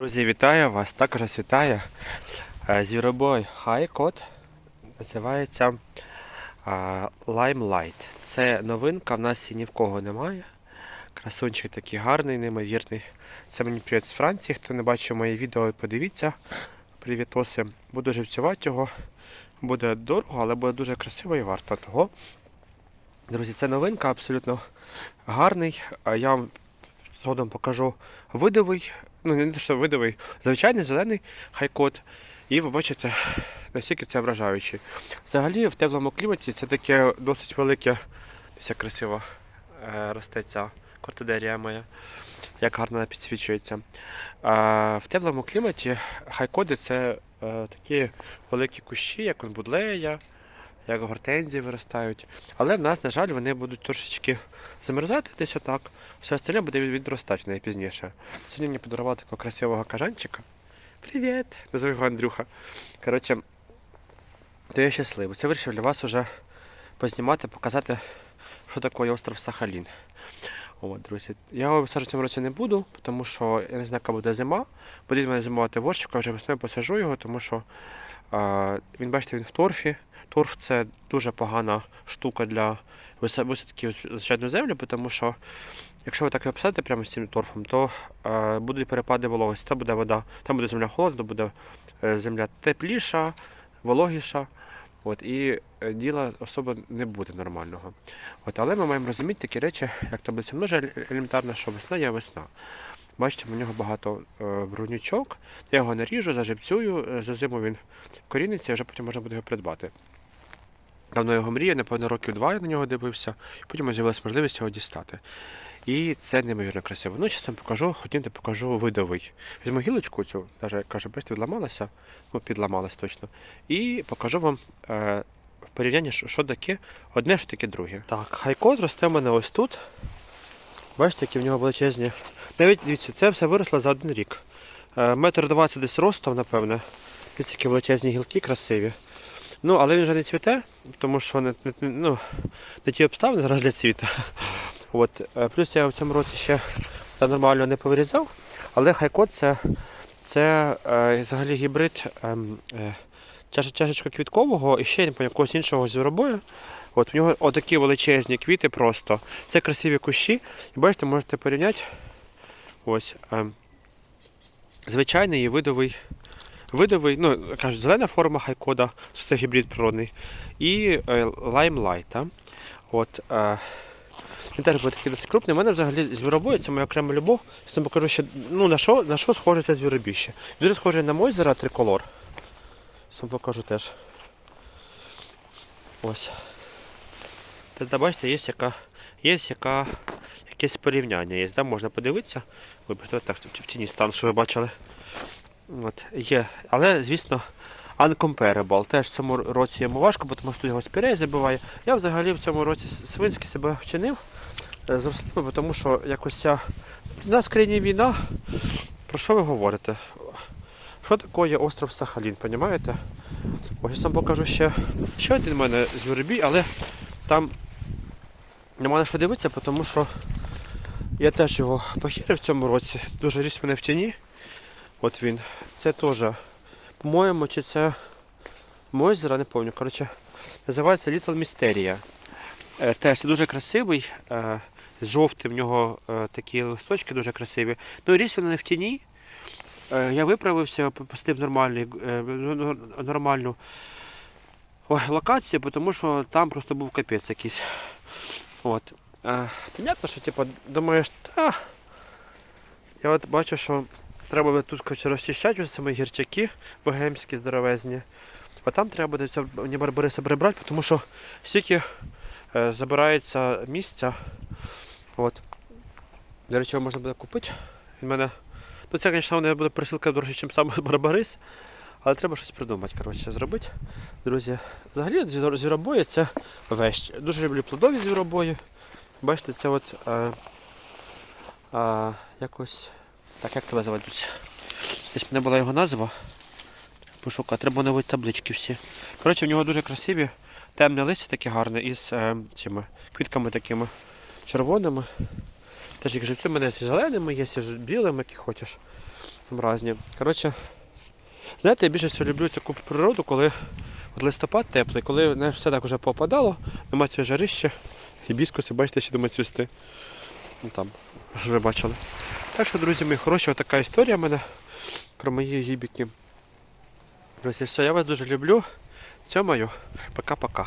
Друзі, вітаю вас! Також вас вітає е, звіробой Хайкот. Називається е, Limelight. Це новинка, в нас її ні в кого немає. Красунчик такий гарний, неймовірний. Це мені привіт з Франції. Хто не бачив моє відео, подивіться. Привітоси. Буду живцювати його. Буде дорого, але буде дуже красиво і варто того. Друзі, це новинка, абсолютно гарний. Я вам згодом покажу видовий, ну не те, що видовий, звичайний зелений хайкот. І ви бачите, наскільки це вражаючий. Взагалі в теплому кліматі це таке досить велике, десь красиво е, росте ця кортидерія моя, як гарно підсвічується. В теплому кліматі хайкоди це е, такі великі кущі, як онбудлея, як гортензії виростають. Але в нас, на жаль, вони будуть трошечки замерзати десь отак. Все остальне буде відростати найпізніше. Сьогодні мені подарували такого красивого кажанчика. Привіт! Називаю його Андрюха. Коротше, то я щасливий. Це вирішив для вас уже познімати, показати, що таке остров Сахалін. От, друзі. Я його висаджувати в цьому році не буду, тому що я не знаю, яка буде зима. Буде мене зимувати ворчика, вже весною посажу його, тому що а, він, бачите, він в торфі. Торф це дуже погана штука для виса- висадки в звичайну землю, тому що якщо ви так його посадите прямо з цим торфом, то е, будуть перепади вологості, то буде вода, там буде земля холодна, буде е, земля тепліша, вологіша. От, і е, діла особо не буде нормального. От, але ми маємо розуміти такі речі, як таблиця множа елементарно, що весна є весна. Бачите, у нього багато е, брунючок. Я його наріжу, заживцюю, е, за зиму він коріниться, і вже потім можна буде його придбати. Давно його мріяв, напевно, років два я на нього дивився, потім з'явилася можливість його дістати. І це неймовірно красиво. Ну, вам покажу, хотімте покажу видовий. Візьму гілочку цю, навіть каже, бачите, відламалася, ну, підламалась точно. І покажу вам е, в порівнянні, що, таке одне, що таке друге. Так, хайкот росте в мене ось тут. Бачите, які в нього величезні. Навіть дивіться, це все виросло за один рік. Е, Метр двадцять десь ростом, напевне. Дивіться, які величезні гілки красиві. Ну, але він вже не цвіте, тому що не, ну, не ті обставини зараз для цвіта. От. е, Плюс я в цьому році ще нормально не повирізав, але хайкот це, це е, взагалі гібрид ем, е, чаш, чашечка квіткового і ще якогось іншого звіробою. От в нього отакі величезні квіти просто. Це красиві кущі. І бачите, можете порівняти. Ось. ем, звичайний і видовий. Видовий, ну, кажуть, зелена форма хайкода, це гібрид природний. І е, лаймлайта. От, е, він теж буде такий досить крупний. У мене взагалі звіробой, це моя окрема любов. Я вам покажу ще, ну, на що, на що схоже це звіробіще. Дуже схоже на Мойзера триколор. Я вам покажу теж. Ось. Тобто, бачите, є яка, є яка, якесь порівняння є, да? можна подивитися. Вибачте, так в тіні стан, що ви бачили. От, є. Але, звісно, uncomparable. Теж в цьому році йому важко, бо тому що тут його спірей забиває. Я взагалі в цьому році с- свинськи себе вчинив е, тому що якось ця. У нас в країні війна. Про що ви говорите? Що таке остров Сахалін, розумієте? Ось я сам покажу ще, ще один в мене звіробій, але там нема на що дивитися, тому що я теж його похерив в цьому році. Дуже ріс мене в тіні. От він. Це теж, по-моєму, чи це Мойзера, не пам'ятаю. Коротше, називається Little Mysteria. Е, теж дуже красивий. Е, жовтий в нього е, такі листочки дуже красиві. Ну, ріс він не в тіні. Я виправився, нормальний, е, ну, нормальну локацію, тому що там просто був капець якийсь. От. Понятно, що типу, думаєш, та. Я от бачу, що треба буде тут коротше, розчищати ось самі гірчаки богемські здоровезні. А там треба буде це барбариса прибрати, тому що стільки е, забирається місця. От. До речі, його можна буде купити. Він мене. Ну це, звісно, не буде присилка дорожче, ніж сам барбарис. Але треба щось придумати, коротше, зробити. Друзі, взагалі звіробої це вещь. Дуже люблю плодові звіробої. Бачите, це от е, е, якось. Так, як тебе звати? Десь мене була його назва. Пошукати, треба нові таблички всі. Коротше, в нього дуже красиві, темне листя таке гарне із е, цими квітками такими червоними. Теж їх живцю мене з зеленими, є з білими, які хочеш. Там різні. Коротше, знаєте, я більше всього люблю таку природу, коли от листопад теплий, коли не все так вже попадало, нема цього жарища, гібіскуси, бачите, ще думаю цвісти. Ну там, вже бачили. Так що, друзі мої хороші, така історія в мене про мої гібіки. Друзі, все, я вас дуже люблю. Цьомаю. Пока-пока.